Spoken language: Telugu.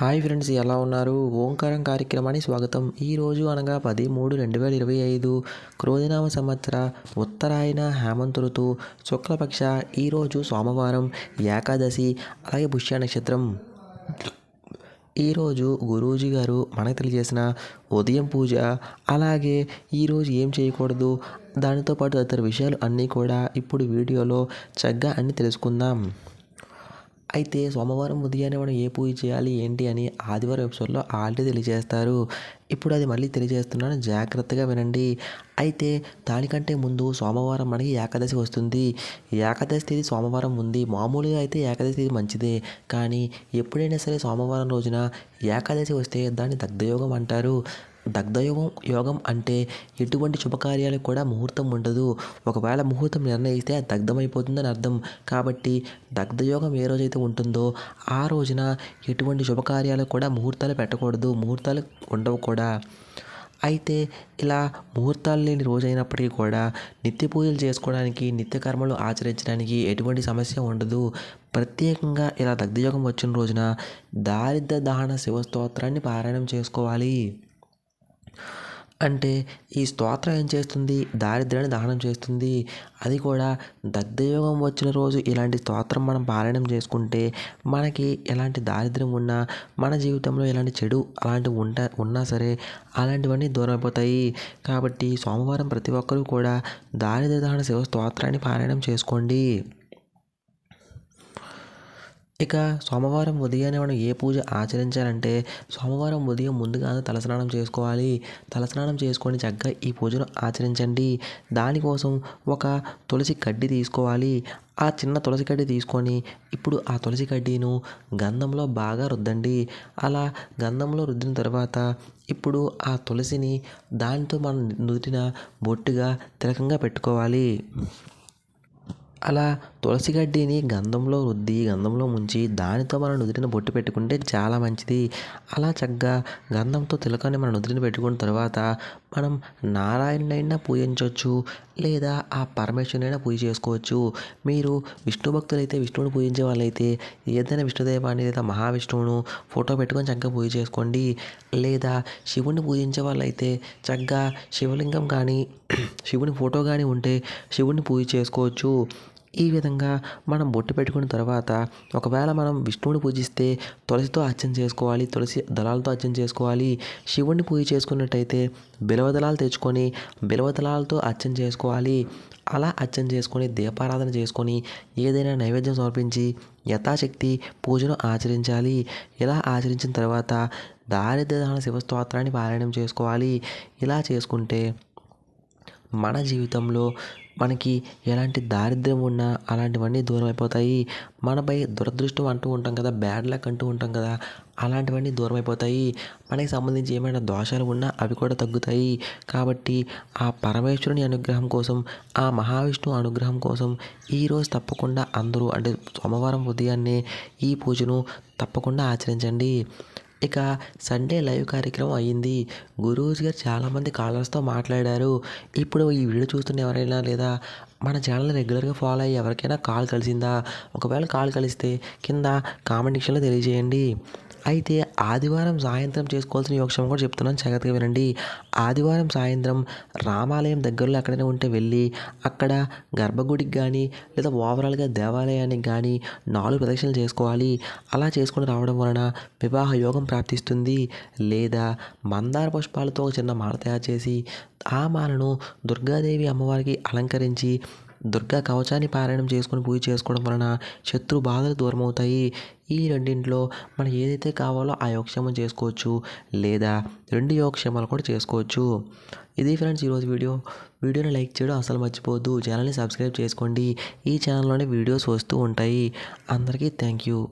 హాయ్ ఫ్రెండ్స్ ఎలా ఉన్నారు? ఓంకారం కార్యక్రమానికి స్వాగతం. ఈరోజు అనగా పది మూడు రెండు వేల ఇరవై ఐదు క్రోధినామ సంవత్సర ఉత్తరాయణ హేమంత ఋతు శుక్లపక్ష ఈరోజు సోమవారం ఏకాదశి అలాగే పుష్య నక్షత్రం. ఈరోజు గురూజీ గారు మనకు తెలియజేసిన ఉదయం పూజ అలాగే ఈరోజు ఏం చేయకూడదు దానితో పాటు తదితర విషయాలు అన్నీ కూడా ఇప్పుడు వీడియోలో చక్కగా అన్నీ తెలుసుకుందాం. అయితే సోమవారం ఉదయాన్నే మనం ఏ పూజ చేయాలి ఏంటి అని ఆదివారం ఎపిసోడ్లో ఆల్రెడీ తెలియజేస్తారు. ఇప్పుడు అది మళ్ళీ తెలియజేస్తున్నాను. జాగ్రత్తగా వినండి. అయితే దానికంటే ముందు సోమవారం మనకి ఏకాదశి వస్తుంది. ఏకాదశి తేదీ సోమవారం ఉంది. మామూలుగా అయితే ఏకాదశి తేదీ మంచిదే. కానీ ఎప్పుడైనా సరే సోమవారం రోజున ఏకాదశి వస్తే దాన్ని దగ్ధయోగం అంటారు. దగ్ధయోగం యోగం అంటే ఎటువంటి శుభకార్యాలకు కూడా ముహూర్తం ఉండదు. ఒకవేళ ముహూర్తం నిర్ణయిస్తే అది దగ్ధమైపోతుందని అర్థం. కాబట్టి దగ్ధయోగం ఏ రోజైతే ఉంటుందో ఆ రోజున ఎటువంటి శుభకార్యాలకు కూడా ముహూర్తాలు పెట్టకూడదు. ముహూర్తాలు ఉండవు కూడా. అయితే ఇలా ముహూర్తాలు లేని రోజైనప్పటికీ కూడా నిత్య పూజలు చేసుకోవడానికి నిత్య కర్మలు ఆచరించడానికి ఎటువంటి సమస్య ఉండదు. ప్రత్యేకంగా ఇలా దగ్ధయోగం వచ్చిన రోజున దారిద్ర దహన శివస్తోత్రాన్ని పారాయణం చేసుకోవాలి. అంటే ఈ స్తోత్రం ఏం చేస్తుంది? దారిద్ర్యాన్ని దహనం చేస్తుంది. అది కూడా దగ్ధయోగం వచ్చిన రోజు ఇలాంటి స్తోత్రం మనం పారాయణం చేసుకుంటే మనకి ఎలాంటి దారిద్ర్యం ఉన్నా మన జీవితంలో ఎలాంటి చెడు అలాంటివి ఉంటా ఉన్నా సరే అలాంటివన్నీ దూరం అయిపోతాయి కాబట్టి సోమవారం ప్రతి ఒక్కరూ కూడా దారిద్ర్య దహన శివ స్తోత్రాన్ని పారాయణం చేసుకోండి. ఇక సోమవారం ఉదయాన్నే మనం ఏ పూజ ఆచరించాలంటే సోమవారం ఉదయం ముందుగానే తలస్నానం చేసుకోవాలి. తలస్నానం చేసుకొని చక్కగా ఈ పూజను ఆచరించండి. దానికోసం ఒక తులసి కడ్డి తీసుకోవాలి. ఆ చిన్న తులసి కడ్డి తీసుకొని ఇప్పుడు ఆ తులసి కడ్డీను గంధంలో బాగా రుద్దండి. అలా గంధంలో రుద్దిన తర్వాత ఇప్పుడు ఆ తులసిని దానితో మనం నుదిటిన బొట్టుగా తిలకంగా పెట్టుకోవాలి. అలా తులసి గడ్డిని గంధంలో రుద్ది గంధంలో ముంచి దానితో మనం నుదిటిన బొట్టు పెట్టుకుంటే చాలా మంచిది. అలా చక్కగా గంధంతో తిలకాన్ని మనం నుదిటిన పెట్టుకున్న తర్వాత మనం నారాయణుడైనా పూజించవచ్చు లేదా ఆ పరమేశ్వరునైనా పూజ చేసుకోవచ్చు. మీరు విష్ణు భక్తులైతే విష్ణువుని పూజించే వాళ్ళైతే ఏదైనా విష్ణుదేవాన్ని లేదా మహావిష్ణువును ఫోటో పెట్టుకొని చక్కగా పూజ చేసుకోండి. లేదా శివుణ్ణి పూజించే వాళ్ళైతే చక్కగా శివలింగం కానీ శివుని ఫోటో కానీ ఉంటే శివుణ్ణి పూజ చేసుకోవచ్చు. ఈ విధంగా మనం బొట్టు పెట్టుకున్న తర్వాత ఒకవేళ మనం విష్ణువుని పూజిస్తే తులసితో అర్చన చేసుకోవాలి తులసి దళాలతో అర్చన చేసుకోవాలి శివుణ్ణి పూజ చేసుకున్నట్టయితే బిలవదళాలు తెచ్చుకొని బిలవదళాలతో అర్చన చేసుకోవాలి. అలా అర్చన చేసుకొని దీపారాధన చేసుకొని ఏదైనా నైవేద్యం సమర్పించి యథాశక్తి పూజను ఆచరించాలి. ఇలా ఆచరించిన తర్వాత దారిద్ర్య శివస్తోత్రాన్ని పారాయణం చేసుకోవాలి. ఇలా చేసుకుంటే మన జీవితంలో మనకి ఎలాంటి దారిద్ర్యం ఉన్నా అలాంటివన్నీ దూరం అయిపోతాయి. మనపై దురదృష్టం అంటూ ఉంటాం కదా బ్యాడ్ లక్ అంటూ ఉంటాం కదా అలాంటివన్నీ దూరం అయిపోతాయి. మనకి సంబంధించి ఏమైనా దోషాలు ఉన్నా అవి కూడా తగ్గుతాయి. కాబట్టి ఆ పరమేశ్వరుని అనుగ్రహం కోసం ఆ మహావిష్ణువు అనుగ్రహం కోసం ఈరోజు తప్పకుండా అందరూ అంటే సోమవారం ఉదయాన్నే ఈ పూజను తప్పకుండా ఆచరించండి. ఇక సండే లైవ్ కార్యక్రమం అయ్యింది. గురూజీ గారు చాలామంది కాలర్స్తో మాట్లాడారు. ఇప్పుడు ఈ వీడియో చూస్తున్న ఎవరైనా లేదా మన ఛానల్ రెగ్యులర్గా ఫాలో అయ్యి ఎవరికైనా కాల్ కలిసిందా? ఒకవేళ కాల్ కలిస్తే కింద కామెంట్ సెక్షన్లో తెలియజేయండి. అయితే ఆదివారం సాయంత్రం చేసుకోవాల్సిన యోగక్షేమం కూడా చెప్తున్నాను. జాగ్రత్తగా వినండి. ఆదివారం సాయంత్రం రామాలయం దగ్గరలో ఎక్కడైనా ఉంటే వెళ్ళి అక్కడ గర్భగుడికి కానీ లేదా ఓవరాల్గా దేవాలయానికి కానీ నాలుగు ప్రదక్షిణలు చేసుకోవాలి. అలా చేసుకుని రావడం వలన వివాహ యోగం ప్రాప్తిస్తుంది. లేదా మందార పుష్పాలతో ఒక చిన్న మాల తయారు చేసి ఆ మాలను దుర్గాదేవి అమ్మవారికి అలంకరించి దుర్గా కవచాన్ని పారాయణం చేసుకొని పూజ చేసుకోవడం వలన శత్రు బాధలు దూరమవుతాయి. ఈ రెండింటిలో మనం ఏదైతే కావాలో ఆ యోగక్షేమం చేసుకోవచ్చు లేదా రెండు యోగక్షేమాలు కూడా చేసుకోవచ్చు. ఇది ఫ్రెండ్స్ ఈరోజు వీడియో. వీడియోని లైక్ చేయడం అసలు మర్చిపోవద్దు. ఛానల్ని సబ్స్క్రైబ్ చేసుకోండి. ఈ ఛానల్లోనే వీడియోస్ వస్తూ ఉంటాయి. అందరికీ థ్యాంక్ యూ.